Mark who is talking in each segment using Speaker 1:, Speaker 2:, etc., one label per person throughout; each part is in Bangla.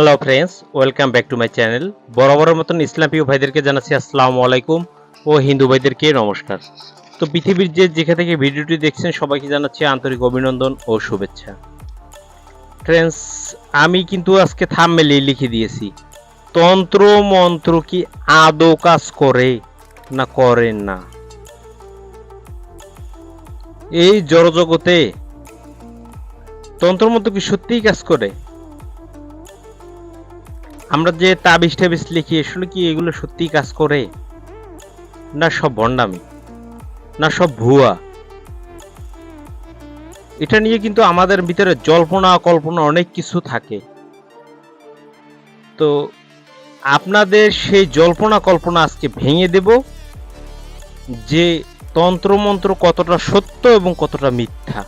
Speaker 1: Hello friends welcome back to my channel বরাবরের মতন ইসলাম প্রিয় ভাইদেরকে জানাচ্ছি আসসালামু আলাইকুম ও হিন্দু ভাইদেরকে নমস্কার। তো পৃথিবীর যে যেখান থেকে ভিডিওটি দেখছেন, সবাইকে জানাচ্ছি আন্তরিক অভিনন্দন ও শুভেচ্ছা। ফ্রেন্ডস আমি কিন্তু আজকে থামমেলে লিখে দিয়েছি, তন্ত্র মন্ত্র কি আদৌ কাজ করে না করে না? এই জড়জগতে তন্ত্রমন্ত্র কি সত্যিই কাজ করে? আমরা যে তাবিজ টাবিজ লিখি আসলে কি এগুলো সত্যিই কাজ করে? না সব ভণ্ডামি না সব ভুয়া। এটা নিয়ে কিন্তু আমাদের ভিতরে জল্পনা, কল্পনা অনেক কিছু থাকে। তো আপনাদের সেই জল্পনা, কল্পনা আজকে ভেঙে দেব যে তন্ত্রমন্ত্র কতটা সত্য এবং কতটা মিথ্যা।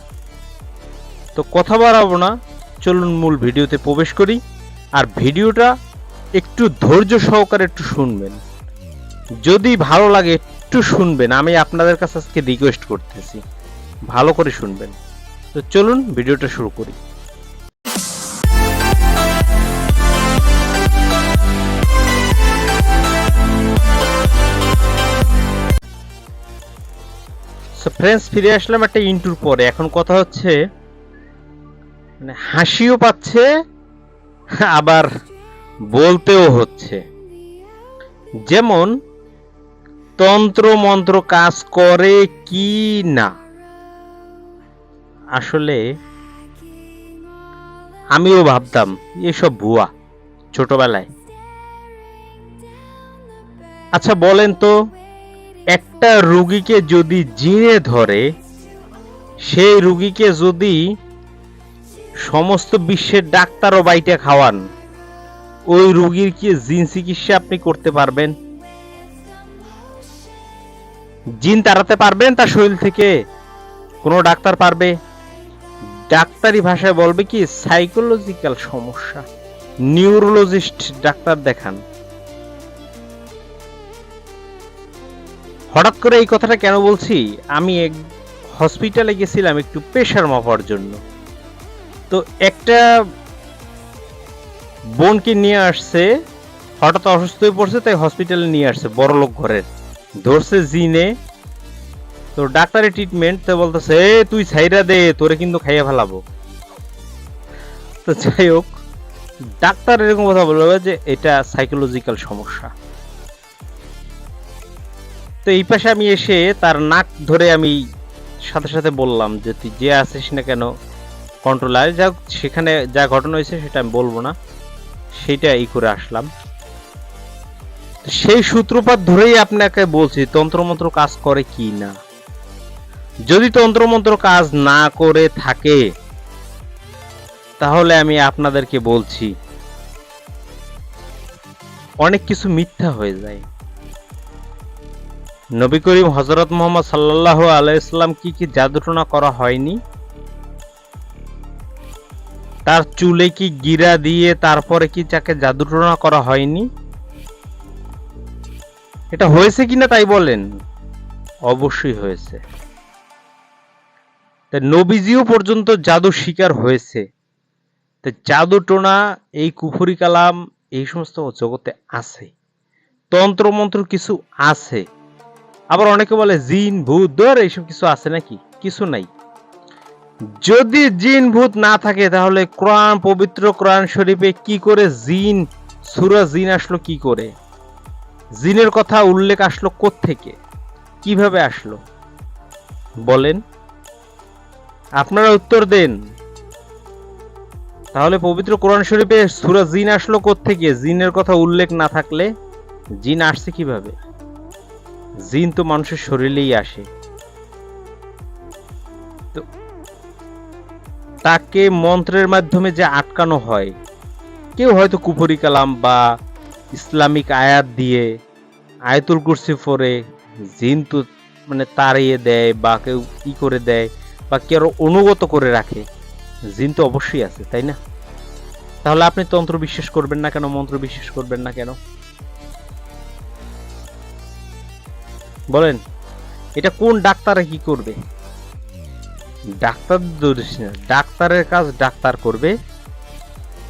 Speaker 1: তো কথা বাড়াবো না, চলুন মূল ভিডিওতে প্রবেশ করি। আর ভিডিওটা একটু ধৈর্য সহকারে একটু শুনবেন। যদি ভালো লাগে একটু শুনবেন, আমি আপনাদের কাছে আজকে রিকোয়েস্ট করতেছি। ভালো করে শুনবেন। তো চলুন ভিডিওটা শুরু করি। ফ্রেন্ডস ফিরে আসলাম একটা ইন্টুর পরে। এখন কথা হচ্ছে মানে হাসিও পাচ্ছে, আবার বলতেও হচ্ছে। যেমন তন্ত্র মন্ত্র কাজ করে কি না? আসলে, আমিও ভাবতাম, এসব ভুয়া, ছোটবেলায়। আচ্ছা বলেন তো, একটা রুগীকে যদি জিনে ধরে, সেই রুগীকে যদি সমস্ত বিশ্বের ডাক্তার ও বাইটে খাওয়ান ওই রুগীর কি জিন চিকিৎসা আপনি করতে পারবেন? জিন তাড়াতে পারবেন, তার শরীর থেকে কোনো ডাক্তার পারবে? ডাক্তারি ভাষায় বলবে কি সাইকোলজিক্যাল সমস্যা। নিউরোলজিস্ট ডাক্তার দেখান। হঠাৎ করে এই কথাটা কেন বলছি? আমি এক হসপিটালে গেছিলাম একটু প্রেশার মাপার জন্য। তো একটা বোনকে নিয়ে আসছে, হঠাৎ অসুস্থ হয়ে পড়ছে, তাই হসপিটালে নিয়ে আসছে, বড় লোক ঘরের। ধরছে জিনে। তো ডাক্তারি ট্রিটমেন্ট তো বলতেছে, এ, তুই ছাইরা দে, তোরে কিন্তু খাইয়ে ফেলাবো। তো যাই হোক, ডাক্তার এরকম কথা বলবে যে, এটা সাইকোলজিক্যাল সমস্যা। তো এই পাশে আমি এসে তার নাক ধরে আমি সাথে সাথে বললাম যে, তুই যে আসিস না কেন কন্ট্রোল আর যা সেখানে যা ঘটনা হয়েছে সেটা আমি বলব না। সেটা এই করে আসলাম। সেই সূত্রপাত ধরেই আপনাকে বলছি, তন্ত্রমন্ত্র কাজ করে কি না? যদি তন্ত্রমন্ত্র কাজ না করে থাকে, তাহলে আমি আপনাদেরকে বলছি, অনেক কিছু মিথ্যা হয়ে যায়। নবী করিম হজরত মোহাম্মদ সাল্লাহ আলাইসাল্লাম কি কি জাদুটনা করা হয়নি? তার চুলে কি গিরা দিয়ে তারপরে কি তাকে জাদুটনা করা হয়নি? এটা হয়েছে কিনা তাই বলেন? অবশ্যই হয়েছে। তা নবীজিও পর্যন্ত জাদু শিকার হয়েছে। তা জাদু টোনা এই কুফুরি কালাম, এই সমস্ত জগতে আছে। তন্ত্রমন্ত্র কিছু আছে। আবার অনেকে বলে জিন, ভূত ধর এইসব কিছু আছে নাকি? কিছু নাই। যদি জিন ভূত না থাকে, তাহলে কোরআন, পবিত্র কোরআন শরীফে কি করে জিন, সুরা জিন আসলো কি করে? জিনের কথা উল্লেখ আসলো থেকে কীভাবে আসলো? বলেন। আপনারা উত্তর দেন। তাহলে পবিত্র কোরআন শরীফে সুরা জিন আসলো থেকে জিনের কথা উল্লেখ না থাকলে জিন আসছে কীভাবে? জিন তো মানুষের শরীরেই আসে। তাকে মন্ত্রের মাধ্যমে যে আটকানো হয়। কেউ হয়তো কুফরি কালাম বা ইসলামিক আয়াত দিয়ে আয়তুল কুরসি পরে জিন তো মানে তাড়িয়ে দেয় বা কেউ ই করে দেয় বা কেউ অনুগত করে রাখে, জিন তো অবশ্যই আছে, তাই না? তাহলে আপনি তন্ত্র বিশ্বাস করবেন না কেন, মন্ত্র বিশ্বাস করবেন না কেন? বলেন, এটা কোন ডাক্তারে কি করবে? ডাক্তার দোষ না। ডাক্তারের কাজ ডাক্তার করবে,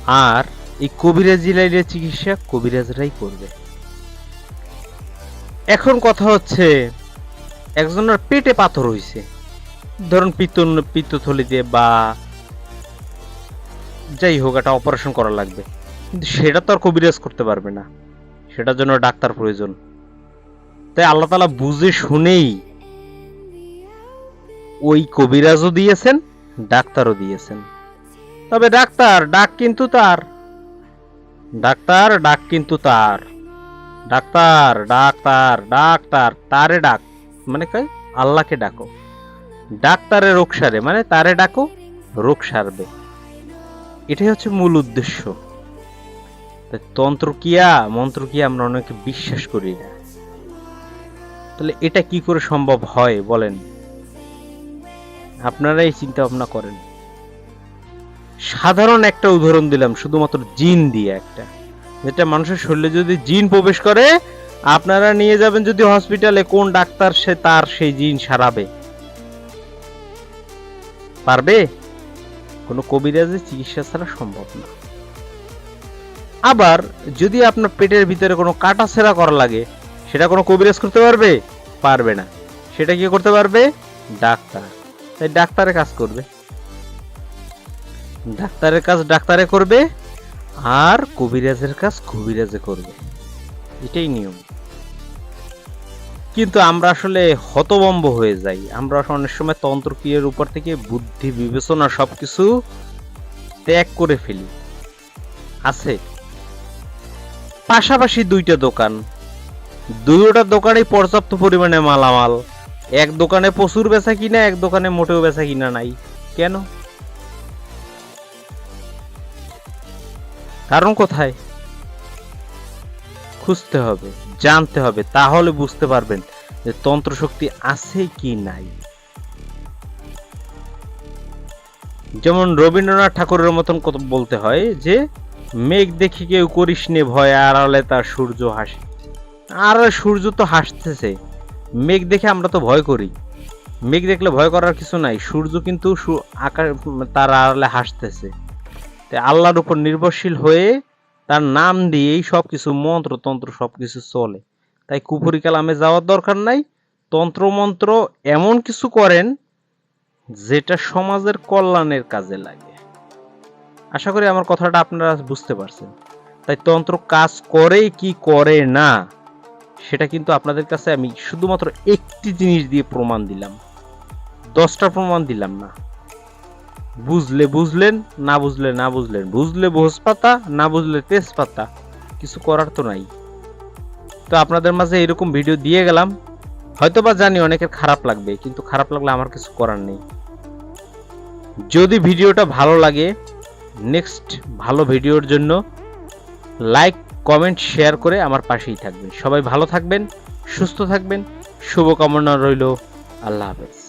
Speaker 1: আর এই কবিরাজি লাইনের চিকিৎসা কবিরাজরাই করবে। এখন কথা হচ্ছে, একজনের পেটে পাথর হইছে। ধরুন পিত্ত পিত্তথলিতে বা যাই হোক একটা অপারেশন করা লাগবে। কিন্তু সেটা তো আর কবিরাজ করতে পারবে না। সেটার জন্য ডাক্তার প্রয়োজন। তাই আল্লাহ তালা বুঝে শুনেই ওই কবিরাজও দিয়েছেন, ডাক্তারও দিয়েছেন। তবে ডাক্তার, ডাক কিন্তু তার। ডাক্তার, ডাক কিন্তু তার। ডাক্তার ডাক্তার ডাক্তার, তারে ডাক। মানে কয়? আল্লাহকে ডাকো। ডাক্তারে রোগ সারে মানে তারে ডাকো, রোগ সারবে। এটাই হচ্ছে মূল উদ্দেশ্য। তন্ত্র কিয়া, মন্ত্র কিয়া আমরা অনেকে বিশ্বাস করি না। তাহলে এটা কি করে সম্ভব হয় বলেন? আপনারা এই চিন্তা ভাবনা করেন। সাধারণ একটা উদাহরণ দিলাম, শুধুমাত্র জিন দিয়ে একটা। যেটা মানুষের শরীরে যদি জিন প্রবেশ করে, আপনারা নিয়ে যাবেন যদি হসপিটালে, কোন ডাক্তার সে তার সেই জিন সারাবে? পারবে? কোনো কবিরাজের চিকিৎসা ছাড়া সম্ভব না। আবার যদি আপনার পেটের ভিতরে কোনো কাটা ছেঁড়া করা লাগে, সেটা কোনো কবিরাজ করতে পারবে? পারবে না। সেটা কি করতে পারবে? ডাক্তার। তাই ডাক্তারের কাজ করবে। ডাক্তারের কাজ ডাক্তারে করবে আর কবিরাজের কাজ কবিরাজে করবে। এটাই নিয়ম। কিন্তু আমরা আসলে হতবম্ব হয়ে যাই। আমরা অনেক সময় তন্ত্রক্রিয়ার উপর থেকে বুদ্ধি, বিবেচনা সবকিছু ত্যাগ করে ফেলি। আছে। পাশাপাশি দুইটা দোকান। দুইটা দোকানেই পর্যাপ্ত পরিমাণে মালামাল। এক দোকানে প্রচুর বেচা কিনা, এক দোকানে মোটেও বেচা কিনা নাই। কেন? কারণ কোথায়? খুঁজতে হবে, জানতে হবে, তাহলে বুঝতে পারবেন যে তন্ত্র শক্তি আছে কি নাই। যেমন রবীন্দ্রনাথ ঠাকুরের মতন কত বলতে হয় যে, মেঘ দেখি কেউ করিস নে ভয়, আড়ালে তার সূর্য হাসে। আর সূর্য তো হাসতেছে। মেঘ দেখে আমরা তো ভয় করি। মেঘ দেখলে ভয় করার কিছু নাই। সূর্য কিন্তু আকাশ, তার আড়ালে হাসতেছে। তাই আল্লাহর উপর নির্ভরশীল হয়ে তার নাম দিয়েই সব কিছু মন্ত্র, তন্ত্র সব কিছু চলে। তাই কুপুরি কালামে যাওয়ার দরকার নাই। তন্ত্র, মন্ত্র এমন কিছু করেন যেটা সমাজের কল্যাণের কাজে লাগে। আশা করি আমার কথাটা আপনারা বুঝতে পারছেন। তাই তন্ত্র কাজ করে কি করে না? সেটা কিন্তু আপনাদের কাছে আমি শুধুমাত্র একটি জিনিস দিয়ে প্রমাণ দিলাম। দশটা প্রমাণ দিলাম না। বুঝলে বুঝলেন, না বুঝলে না বুঝলেন। বুঝলে ভোজ পাতা না বুঝলে তেজপাতা, কিছু করার তো নাই। তো আপনাদের মাঝে এরকম ভিডিও দিয়ে গেলাম। হয়তো বা জানি অনেকের খারাপ লাগবে, কিন্তু খারাপ লাগলে আমার কিছু করার নেই। যদি ভিডিওটা ভালো লাগে নেক্সট ভালো ভিডিওর জন্য লাইক কমেন্ট, শেয়ার করে আমার পাশেই থাকবেন। সবাই ভালো থাকবেন, সুস্থ থাকবেন, শুভকামনা রইল। আল্লাহ হাফেজ।